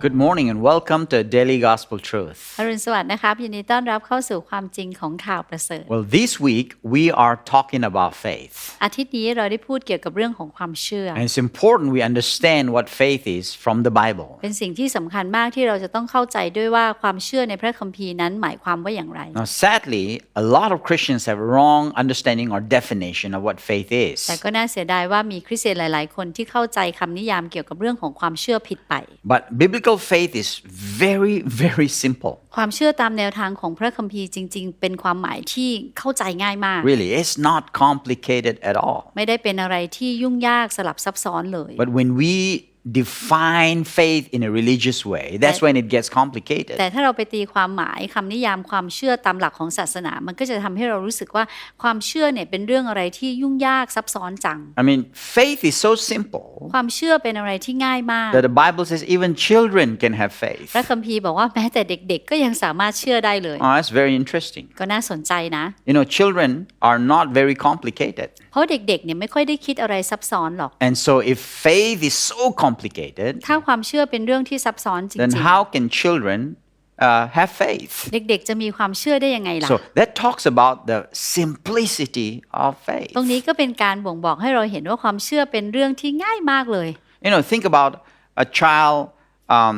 Good morning and welcome to Daily Gospel Truth. อรุณสวัสดิ์นะครับยินดีต้อนรับเข้าสู่ความจริงของข่าวประเสริฐ Well, this week we are talking about faith. อาทิตย์นี้เราได้พูดเกี่ยวกับเรื่องของความเชื่อ And it's important we understand what faith is from the Bible. เป็นสิ่งที่สำคัญมากที่เราจะต้องเข้าใจด้วยว่าความเชื่อในพระคัมภีร์นั้นหมายความว่าอย่างไร Now, sadly, a lot of Christians have wrong understanding or definition of what faith แต่ is. ก็น่าเสียดายว่ามีคริสเตียนหลาย ๆ คนที่เข้าใจคำนิยามเกี่ยวกับเรื่องของความเชื่อผิดไป But biblical faith is very, very simple. ความเชื่อตามแนวทางของพระคัมภีร์จริง ๆ เป็นความหมายที่เข้าใจง่ายมาก Really, it's not complicated at all. ไม่ได้เป็นอะไรที่ยุ่งยากสลับซับซ้อนเลย But when we define faith in a religious way, that's when it gets complicated. แต่ถ้าเราไปตีความหมายคำนิยามความเชื่อตามหลักของศาสนา มันก็จะทำให้เรารู้สึกว่าความเชื่อเนี่ยเป็นเรื่องอะไรที่ยุ่งยากซับซ้อนจัง I mean, faith is so simple ความเชื่อเป็นอะไรที่ง่ายมาก that the Bible says even children can have faith. พระคัมภีร์บอกว่าแม้แต่เด็กๆ ก็ยังสามารถเชื่อได้เลย Oh, that's very interesting. ก็น่าสนใจนะ You know, children are not very complicated. เพราะเด็กๆเนี่ยไม่ค่อยได้คิดอะไรซับซ้อนหรอก And so, if faith is so complicated, ถ้าความเชื่อเป็นเรื่องที่ซับซ้อนจ then ริง how can children uh, have faith? ๆเด็กๆ จะมีความเชื่อได้ยังไงล่ะ So, that talks about the simplicity of faith. ตรงนี้ก็เป็นการบ่งบอกให้เราเห็นว่าความเชื่อเป็นเรื่องที่ง่ายมากเลย You know, think about a child um,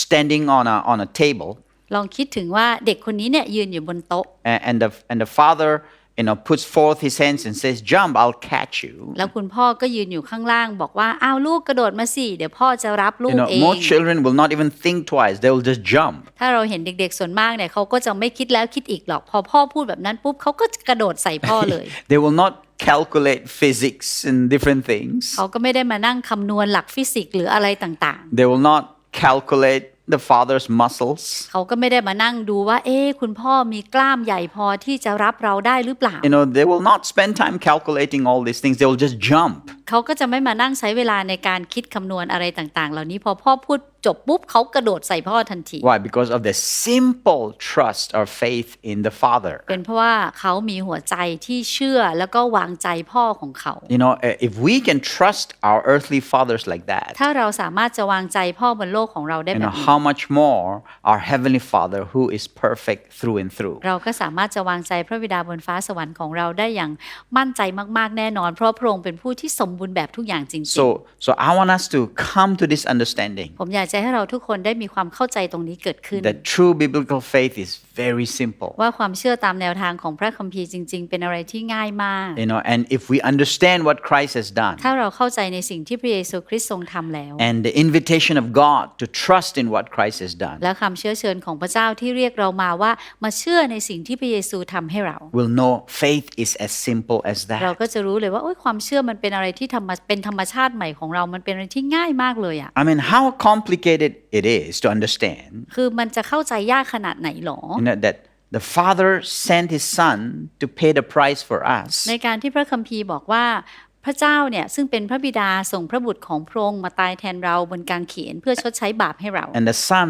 standing on a, on a table, ลองคิดถึงว่าเด็กคนนี้เนี่ยยืนอยู่บนโต๊ะ and, and, the, and the father, you know, puts forth his hands and says, Jump, I'll catch you. แล้วคุณพ่อก็ยืนอยู่ข้างล่างบอกว่า อ้าวลูกกระโดดมาสิ เดี๋ยวพ่อจะรับลู You ก know, เอง most children will not even think twice, they will just jump. ถ้าเราเห็นเด็กๆส่วนมากเนี่ยเขาก็จะไม่คิดแล้วคิดอีกหรอก พอพ่อพูดแบบนั้นปุ๊บเขาก็กระโดดใส่พ่อเลย they will not calculate physics and different things. เขาก็ไม่ได้มานั่งคำนวณหลักฟิสิกส์หรืออะไรต่าง They will not calculate the father's muscles. ๆเขาก็ไม่ได้มานั่งดูว่า เอ๊ะคุณพ่อมีกล้ามใหญ่พอที่จะรับเราได้หรือเปล่า You know, they will not spend time calculating all these things. They will just jump. เขาก็จะไม่มานั่งใช้เวลาในการคิดคำนวณอะไรต่างๆ เหล่านี้พอพ่อพูด จบปุ๊บเขากระโดดใส่พ่อทันที Why? Because of the simple trust or faith in the father. เป็นเพราะว่าเขามีหัวใจที่เชื่อแล้วก็วางใจพ่อของเขา You know, uh, if we can trust our earthly fathers like that, ถ้าเราสามารถจะวางใจพ่อบนโลกของเราได้ you แบ know, บนี้ how much more our heavenly father who is perfect through and through. เราก็สามารถจะวางใจพระบิดาบนฟ้าสวรรค์ของเราได้อย่างมั่นใจมาก ๆ แน่นอน เพราะพระองค์เป็นผู้ที่สมบูรณ์แบบทุกอย่างจริง So, so I want us to come to this understanding ๆผมอยากจะให้เราทุกคนได้มีความเข้าใจตรงนี้เกิดขึ้น that true biblical faith is very simple. ว่าความเชื่อตามแนวทางของพระคัมภีร์จริง ๆ เป็นอะไรที่ง่ายมาก You know, and if we understand what Christ has done ถ้าเราเข้าใจในสิ่งที่พระเยซูคริสต์ทรงทำแล้ว and the invitation of God to trust in what Christ has done, และคำเชื้อเชิญของพระเจ้าที่เรียกเรามาว่ามาเชื่อในสิ่งที่พระเยซูทำให้เรา we'll know faith is as simple as เรา that. ก็จะรู้เลยว่าโอ้ยความเชื่อมันเป็นอะไรที่ธรรมเป็นธรรมชาติใหม่ของเรามันเป็นอะไรที่ง่ายมากเลยอะ I mean, how complicated it is to understand คือมันจะเข้าใจยากขนาดไหนหรอ you know, that the Father sent His Son to pay the price for us. ในการที่พระคัมภีร์บอกว่าพระเจ้าเนี่ยซึ่งเป็นพระบิดาส่งพระบุตรของพระองค์มาตายแทนเราบนกางเขนเพื่อชดใช้บาปให้เรา And the Son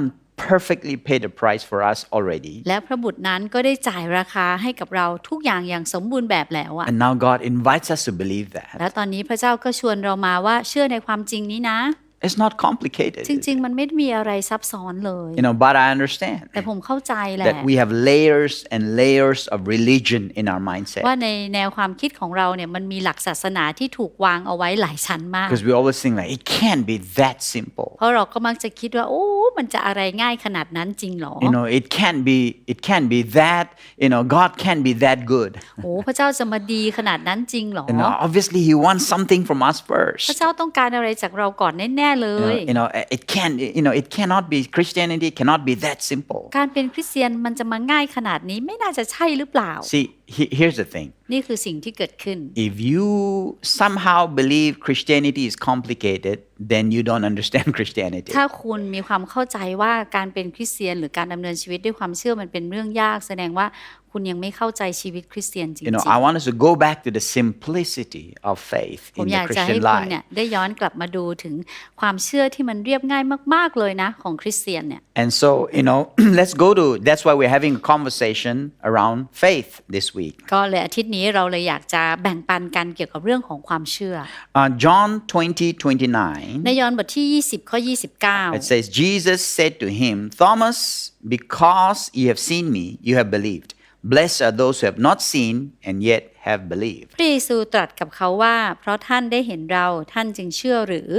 perfectly paid the price for us already. และพระบุตรนั้นก็ได้จ่ายราคาให้กับเราทุกอย่างอย่างสมบูรณ์แบบแล้วอะ And now God invites us to believe that. แล้วตอนนี้พระเจ้าก็ชวนเรามาว่าเชื่อในความจริงนี้นะ It's not complicated. จริงๆ มันไม่มีอะไรซับซ้อนเลย You know, but I understand แต่ผมเข้าใจแหละ that we have layers and layers of religion in our mindset. ว่าในแนวความคิดของเราเนี่ยมันมีหลักศาสนาที่ถูกวางเอาไว้หลายชั้นมาก Because we always think like it can't be that simple. เพราะเราก็มักจะคิดว่าโอ้มันจะอะไรง่ายขนาดนั้นจริงเหรอ You know, it can't be it can't be that, you know, God can't be that good. โอ้พระเจ้าจะมาดีขนาดนั้นจริงเหรอ You know, obviously he wants something from us พระ first. เจ้าต้องการอะไรจากเราก่อนแน่ๆเล You ย know, you know, it can't you know, it cannot be Christianity cannot be that simple. การเป็นคริสเตียนมันจะมาง่ายขนาดนี้ไม่น่าจะใช่หรือเปล่า See, he, here's the thing. นี่คือสิ่งที่เกิดขึ้น If you somehow believe Christianity is complicated, then you don't understand Christianity. ถ้าคุณมีความเข้าใจว่าการเป็นคริสเตียน หรือการดำเนินชีวิตด้วยความเชื่อมันเป็นเรื่องยาก แสดงว่าคุณยังไม่เข้าใจชีวิตคริสเตียนจริง You know, I want us to go back to the simplicity of faith ๆ ผม in อ the ยากจะให้ Christian คุณเนี่ย life. ได้ย้อนกลับมาดูถึงความเชื่อที่มันเรียบง่ายมาก ๆ เลยนะ ของคริสเตียนเนี่ย And so, you know, let's go to that's why we're having a conversation around faith this week. Week. ก็เลยอาทิตย์นี้เราเลยอยากจะแบ่งปันกันเกี่ยวกับเรื่องของความเชื่อ Uh, John 20 29. ในยอห์นบทที่ 20 ข้อ It says, Jesus said to him, Thomas, because you have seen me, you have believed. Blessed are those who have not seen and yet have believed. 29พระเยซูตรัสกับเขาว่า เพราะท่านได้เห็นเราท่านจึงเชื่อหรือ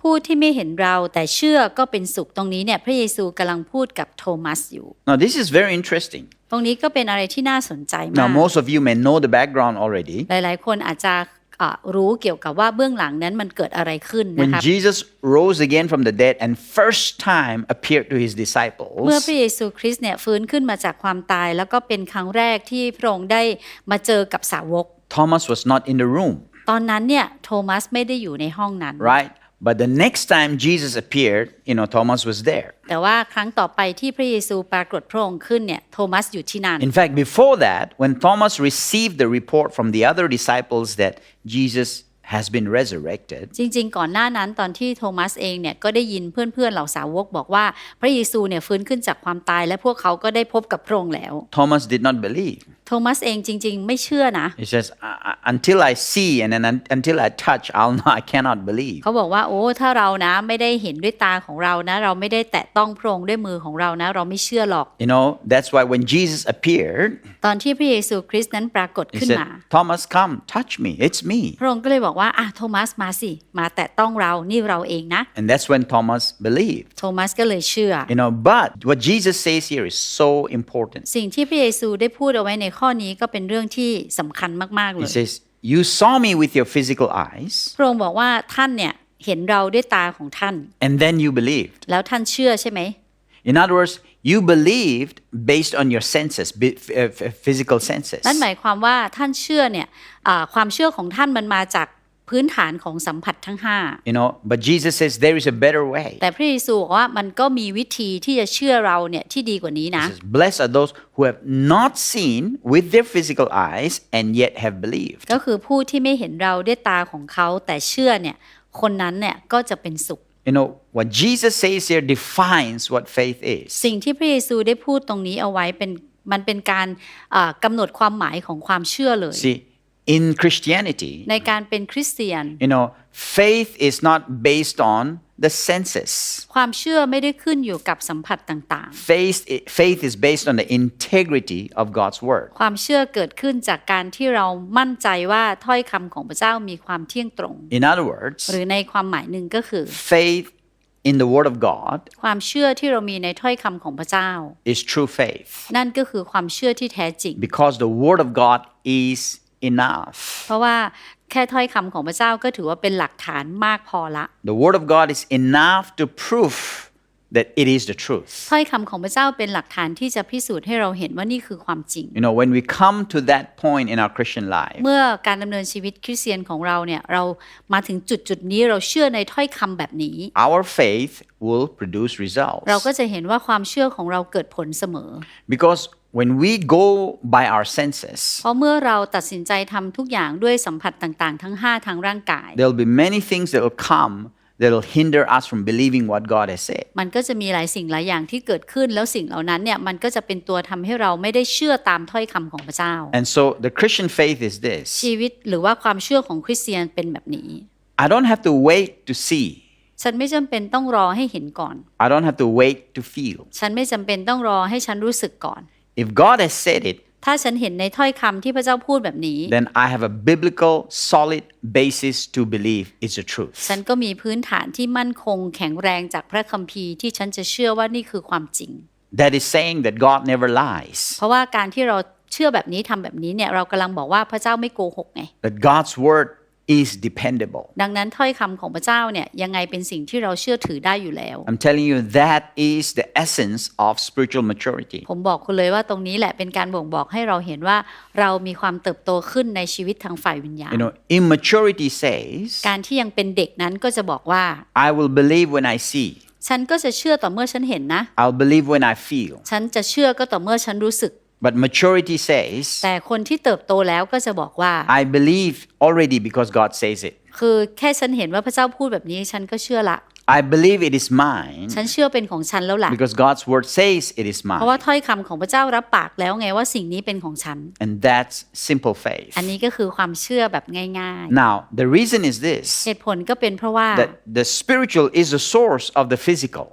ผู้ที่ไม่เห็นเราแต่เชื่อก็เป็นสุขตรงนี้เนี่ยพระเยซูกำลังพูดกับโทมัสอยู่ Now, this is very interesting. ตรงนี้ก็เป็นอะไรที่น่าสนใจมา Now, ก most of you may know the background already. หลายๆ คนอาจจะอะ รู้เกี่ยวกับว่าเบื้องหลังนั้นมันเกิดอะไรขึ้นนะ When ครับ Jesus rose again from the dead and first time appeared to his เมื่อ disciples, พระเยซูคริสต์เนี่ยฟื้นขึ้นมาจากความตาย แล้วก็เป็นครั้งแรกที่พระองค์ได้มาเจอกับสาวก Thomas was not in the room, ตอนนั้นเนี่ยโทมัสไม่ได้อยู่ในห้องนั้น right? But the next time Jesus appeared, you know, Thomas was there. แต่ว่าครั้งต่อไปที่พระเยซูปรากฏพระองค์ขึ้นเนี่ยโทมัสอยู่ที่นั่น In fact, before that, when Thomas received the report from the other disciples that Jesus has been resurrected, จริง ๆ ก่อนหน้านั้นตอนที่โทมัสเองเนี่ยก็ได้ยินเพื่อน ๆ เหล่าสาวกบอกว่าพระเยซูเนี่ยฟื้นขึ้นจากความตาย และพวกเขาก็ได้พบกับพระองค์แล้ว Thomas did not believe. โทมัสเองจริง ๆ ไม่เชื่อนะ He says, "I- I- "Until I see and then un- until I touch, I'll not, I cannot believe." เขาบอกว่าโอ้ถ้าเรานะไม่ได้เห็นด้วยตาของเรานะ เราไม่ได้แตะต้องพระองค์ด้วยมือของเรานะ เราไม่เชื่อหรอก You know, that's why when Jesus appeared, ตอนที่พระเยซูคริสต์นั้นปรากฏ he ขึ้น said, มา "Thomas, come, touch me. It's me." พระองค์ก็เลยบอกว่าอะโทมัสมาสิมาแตะต้องเรานี่เราเองนะ And that's when Thomas believed. โทมัสก็เลยเชื่อ You know, but what Jesus says here is so important. สิ่งที่พระเยซูได้พูดเอาไว้ในข้อนี้ก็เป็นเรื่องที่สำคัญมากๆเล He ย says, "You saw me with your physical eyes, พระองค์บอกว่าท่านเนี่ยเห็นเราด้วยตาของท่าน and then you believed." แล้วท่านเชื่อใช่ไหม In other words, you believed based on your senses, bi- f- uh, f- physical senses. นั่นหมายความว่าท่านเชื่อเนี่ยอ่าความเชื่อของท่านมันมาจาก พื้นฐานของสัมผัสทั้งห้า You know, but Jesus says there is a better way. แต่พระเยซูบอกว่ามันก็มีวิธีที่จะเชื่อเราเนี่ยที่ดีกว่านี้นะ He says, Blessed are those who have not seen with their physical eyes and yet have believed. ก็คือผู้ที่ไม่เห็นเราด้วยตาของเขาแต่เชื่อเนี่ยคนนั้นเนี่ยก็จะเป็นสุข You know, what Jesus says here defines what faith is. สิ่งที่พระเยซูได้พูดตรงนี้เอาไว้เป็นมันเป็นการอ่ากำหนดความหมายของความเชื่อเลย See, in Christianity, ในการเป็นคริสเตียน you know, faith is not based on the senses. ความเชื่อไม่ได้ขึ้นอยู่กับสัมผัสต่าง Faith, faith is based on the integrity of God's word. ๆความเชื่อเกิดขึ้นจากการที่เรามั่นใจว่าถ้อยคำของพระเจ้ามีความเที่ยงตรง In other words, หรือในความหมายหนึ่งก็คือ faith in the word of God ความเชื่อที่เรามีในถ้อยคำของพระเจ้า is true faith นั่นก็คือความเชื่อที่แท้จริง because the word of God is enough. เพราะว่าแค่ถ้อยคำของพระเจ้าก็ถือว่าเป็นหลักฐานมากพอละ The word of God is enough to prove that it is the truth. ถ้อยคำของพระเจ้าเป็นหลักฐานที่จะพิสูจน์ให้เราเห็นว่านี่คือความจริง You know, when we come to that point in our Christian life, เมื่อการดำเนินชีวิตคริสเตียนของเราเนี่ยเรามาถึงจุดจุดๆนี้เราเชื่อในถ้อยคำแบบนี้ our faith will produce เรา results. ก็จะเห็นว่าความเชื่อของเราเกิดผลเสมอ Because when we go by our senses, เพราะเมื่อเราตัดสินใจทำทุกอย่างด้วยสัมผัสต่างๆ ทั้ง 5 ทางร่างกาย there'll be many things that will come that will hinder us from believing what God has said. มันก็จะมีหลายสิ่งหลายอย่างที่เกิดขึ้นแล้วสิ่งเหล่านั้นเนี่ยมันก็จะเป็นตัวทำให้เราไม่ได้เชื่อตามถ้อยคำของพระเจ้า And so the Christian faith is this ชีวิตหรือว่าความเชื่อของคริสเตียนเป็นแบบนี้ I don't have to wait to see, ฉันไม่จำเป็นต้องรอให้เห็นก่อน I don't have to wait to feel. ฉันไม่จำเป็นต้องรอให้ฉันรู้สึกก่อน If God has said it, ถ้าฉันเห็นในถ้อยคำที่พระเจ้าพูดแบบนี้ then I have a biblical, solid basis to believe it's the truth. ฉันก็มีพื้นฐานที่มั่นคงแข็งแรงจากพระคัมภีร์ที่ฉันจะเชื่อว่านี่คือความจริง That is saying that God never lies, เพราะว่าการที่เราเชื่อแบบนี้ทำแบบนี้เนี่ยเรากำลังบอกว่าพระเจ้าไม่โกหกไง that God's word is dependable. ดังนั้นถ้อยคำของพระเจ้าเนี่ยยังไงเป็นสิ่งที่เราเชื่อถือได้อยู่แล้ว I'm telling you, that is the essence of spiritual maturity. ผมบอกคุณเลยว่าตรงนี้แหละเป็นการบ่งบอกให้เราเห็นว่าเรามีความเติบโตขึ้นในชีวิตทางฝ่ายวิญญาณ You know, immaturity says, การที่ยังเป็นเด็กนั้นก็จะบอกว่า I will believe when I see, ฉันก็จะเชื่อต่อเมื่อฉันเห็นนะ I'll believe when I feel. ฉันจะเชื่อก็ต่อเมื่อฉันรู้สึก But maturity says, แต่คนที่เติบโตแล้วก็จะบอกว่า I believe already because God says it. คือแค่ฉันเห็นว่าพระเจ้าพูดแบบนี้ฉันก็เชื่อละ I believe it is mine ฉันเชื่อเป็นของฉันแล้วล่ะ because God's word says it is เพราะว่า mine. ถ้อยคำของพระเจ้ารับปากแล้วไงว่าสิ่งนี้เป็นของฉัน And that's simple faith. อันนี้ก็คือความเชื่อแบบง่าย Now, the reason is ๆ this เหตุผลก็เป็นเพราะว่า that the spiritual is the source of the physical.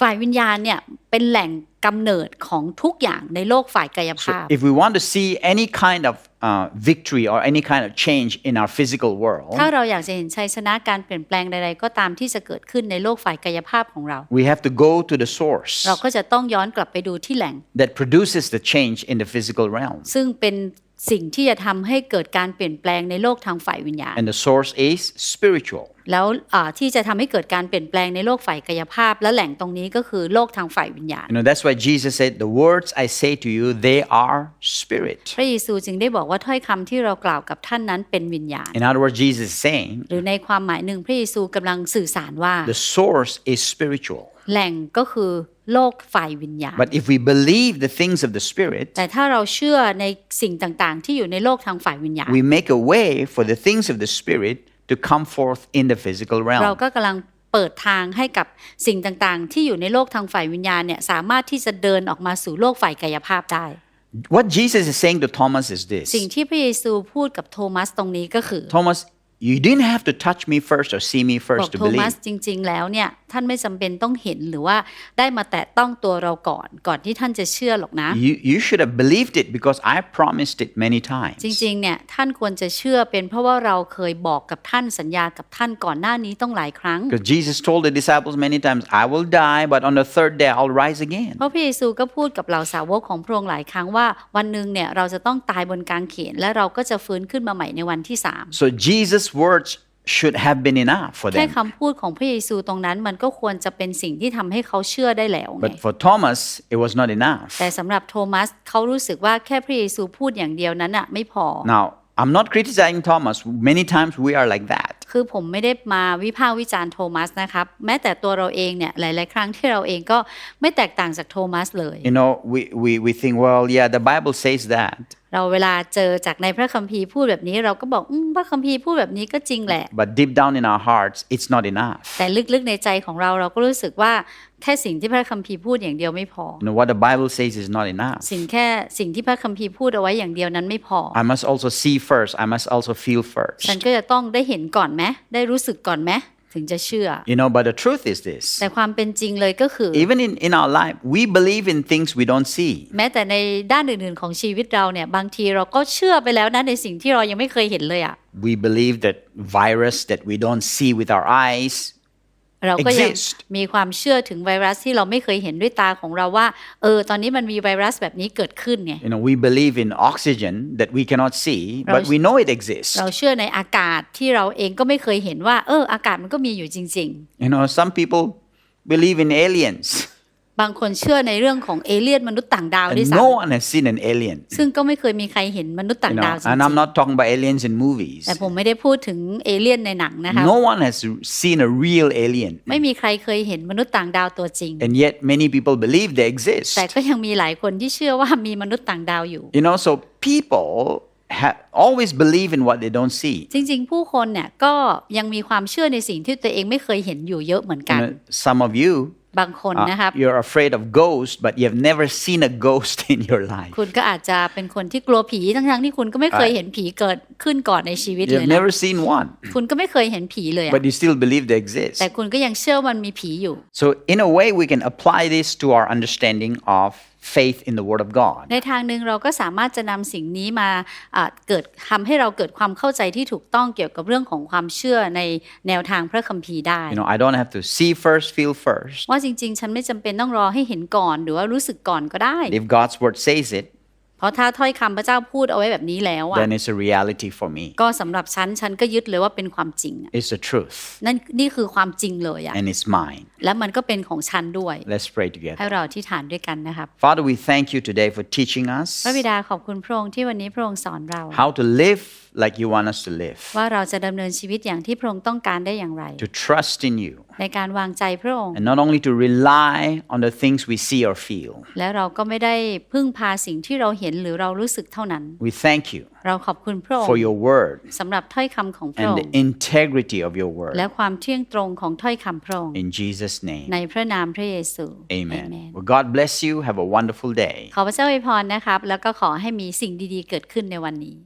ฝ่ายวิญญาณเนี่ยเป็นแหล่งกำเนิดของทุกอย่างในโลกฝ่ายกายภาพ If we want to see any kind of uh, victory or any kind of change in our physical world, ถ้าเราอยากจะเห็นชัยชนะการเปลี่ยนแปลงใดๆก็ตามที่จะเกิดขึ้นในโลกฝ่ายกายภาพของเรา we have to go to the source เราก็จะต้องย้อนกลับไปดูที่แหล่ง that produces the change in the physical realm. ซึ่งเป็นสิ่งที่จะทำให้เกิดการเปลี่ยนแปลงในโลกทางฝ่ายวิญญาณ And the source is spiritual. แล้วอ่าที่จะทำให้เกิดการเปลี่ยนแปลงในโลกฝ่ายกายภาพ และแหล่งตรงนี้ก็คือโลกทางฝ่ายวิญญาณ You know, that's why Jesus said, The words I say to you, they are spirit. พระเยซูจึงได้บอกว่าถ้อยคำที่เรากล่าวกับท่านนั้นเป็นวิญญาณ In other words, Jesus is saying, หรือในความหมายหนึ่งพระเยซูกำลังสื่อสารว่า the source is spiritual. แหล่งก็คือโลกฝ่ายวิญญาณ But if we believe the things of the spirit, แต่ถ้าเราเชื่อในสิ่งต่างๆ ที่อยู่ในโลกทางฝ่ายวิญญาณ we make a way for the things of the spirit to come forth in the physical เรา realm. ก็กำลังเปิดทางให้กับสิ่งต่างๆ ที่อยู่ในโลกทางฝ่ายวิญญาณเนี่ยสามารถที่จะเดินออกมาสู่โลกฝ่ายกายภาพได้ What Jesus is saying to Thomas is this สิ่งที่พระเยซูพูดกับโทมัสตรงนี้ก็คือ Thomas, you didn't have to touch me first or see me บ first อก to โทมัส believe. จริง ๆ แล้วเนี่ยท่านไม่จำเป็นต้องเห็นหรือว่าได้มาแตะต้องตัวเราก่อนก่อนที่ท่านจะเชื่อหรอกนะ You, you should have believed it because I promised it many times. จริงๆเนี่ยท่านควรจะเชื่อเป็นเพราะว่าเราเคยบอกกับท่านสัญญากับท่านก่อนหน้านี้ต้องหลายครั้ง Because Jesus told the disciples many times, I will die, but on the third day I'll rise again. เพราะพระเยซูก็พูดกับเหล่าสาวกของพระองค์หลายครั้งว่าวันหนึ่งเนี่ยเราจะต้องตายบนกางเขนและเราก็จะฟื้นขึ้นมาใหม่ในวันที่สาม So Jesus' words should have been enough for แค่ them. คำพูดของพระเยซูตรงนั้นมันก็ควรจะเป็นสิ่งที่ทำให้เขาเชื่อได้แล้วไง But for Thomas, it was not enough. แต่สำหรับโทมัสเขารู้สึกว่าแค่พระเยซูพูดอย่างเดียวนั้นอะไม่พอ Now, I'm not criticizing Thomas. Many times we are like that. คือผมไม่ได้มาวิพากษ์วิจารณ์โทมัสนะครับ แม้แต่ตัวเราเองเนี่ยหลาย ๆ ครั้งที่เราเองก็ไม่แตกต่างจากโทมัสเลย You know, we, we, we think, well, yeah, the Bible says that. เราเวลาเจอจากในพระคัมภีร์พูดแบบนี้ เราก็บอกอมพระคัมภีร์พูดแบบนี้ก็จริงแหละ But deep down in our hearts, it's not enough. แต่ลึกๆในใจของเราเราก็รู้สึกว่าแค่สิ่งที่พระคัมภีร์พูดอย่างเดียวไม่พอ You know, what the Bible says is not enough. สิ่งแค่สิ่งที่พระคัมภีร์พูดเอาไว้อย่างเดียวนั้นไม่พอ I must also see first. I must also feel ฉัน first. ก็จะต้องได้เห็นก่อนไหมได้รู้สึกก่อนไหม ถึงจะเชื่อ You know, but the truth is this แต่ความเป็นจริงเลยก็คือ even in, in our life, we believe in things we don't see. แม้แต่ในด้านอื่นๆของชีวิตเราเนี่ยบางทีเราก็เชื่อไปแล้วนะในสิ่งที่เรายังไม่เคยเห็นเลยอะ We believe that virus that we don't see with our eyes เราก็ยัง exist มีความเชื่อถึงไวรัสที่เราไม่เคยเห็นด้วยตาของเราว่าเออตอนนี้มันมีไวรัสแบบนี้เกิดขึ้นไง You know, we believe in oxygen that we cannot see, but we know it exists. เราเชื่อในอากาศที่เราเองก็ไม่เคยเห็นว่าเอออากาศมันก็มีอยู่จริง You know, some people believe in aliens, ๆ บางคนเชื่อในเรื่องของเอเลี่ยนมนุษย์ต่างดาวด้วย and ซ้ no one has seen an alien. ำซึ่งก็ไม่เคยมีใครเห็นมนุษย์ต่าง You ดาว know, จริง and I'm not talking about aliens in movies. ๆแต่ผมไม่ได้พูดถึงเอเลี่ยนในหนังนะคะ No one has seen a real alien, ไม่มีใครเคยเห็นมนุษย์ต่างดาวตัวจริง and yet many people believe they exist. แต่ก็ยังมีหลายคนที่เชื่อว่ามีมนุษย์ต่างดาวอยู่ You know, so people ha- always believe in what they don't see. จริง ๆ ผู้คนเนี่ยก็ยังมีความเชื่อในสิ่งที่ตัวเองไม่เคยเห็นอยู่เยอะเหมือน You กัน know, some of you บางคน uh, นะครับ you're afraid of ghosts, but you have never seen a ghost in your life. คุณก็อาจจะเป็นคนที่กลัวผีทั้งๆที่คุณก็ไม่เคยเห็นผีเกิดขึ้นก่อนในชีวิต You เล have ยนะ never seen one, คุณก็ไม่เคยเห็นผีเลยอะ but you still believe they exist. แต่คุณก็ยังเชื่อมันมีผีอยู่ So, in a way, we can apply this to our understanding of faith in the Word of God. ในทางหนึ่งเราก็สามารถจะนำสิ่งนี้มาอ่าเกิดทำให้เราเกิดความเข้าใจที่ถูกต้องเกี่ยวกับเรื่องของความเชื่อในแนวทางพระคัมภีร์ได้ You know, I don't have to see first, feel first. ว่าจริงๆ ฉันไม่จำเป็นต้องรอให้เห็นก่อน หรือว่ารู้สึกก่อนก็ได้ If God's Word says it, เพราะถ้าถ้อยคำพระเจ้าพูดเอาไว้แบบนี้แล้วอะ then it's a reality for me. ก็สำหรับฉันฉันก็ยึดเลยว่าเป็นความจริงอะ It's the truth, นั่นนี่คือความจริงเลยอะ and it's mine. และมันก็เป็นของฉันด้วย Let's pray ให้ together. เราที่ฐานด้วยกันนะครับ Father, we thank you today for teaching พระ us บิดาขอบคุณพระองค์ที่วันนี้พระองค์สอนเรา how to live like you want us to live, ว่าเราจะดำเนินชีวิตอย่างที่พระองค์ต้องการได้อย่างไร to trust in you, ในการวางใจพระองค์ and not only to rely on the things we see or feel, และเราก็ไม่ได้พึ่งพาสิ่งที่เราเห็นห็นหรือเรารู้สึกเท่านั้น We thank you เราขอบคุณพระอง for ค์ your word สำหรับถ้อยคำของพระ and อง the ค์ integrity of your word. และความเที่ยงตรงของถ้อยคำพระองค์ In Jesus' name. ในพระนามพระเยซู Amen. Well, God bless you. Have a wonderful day. ขอพระเจ้าอวยพรนะครับ แล้วก็ขอให้มีสิ่งดีๆ เกิดขึ้นในวันนี้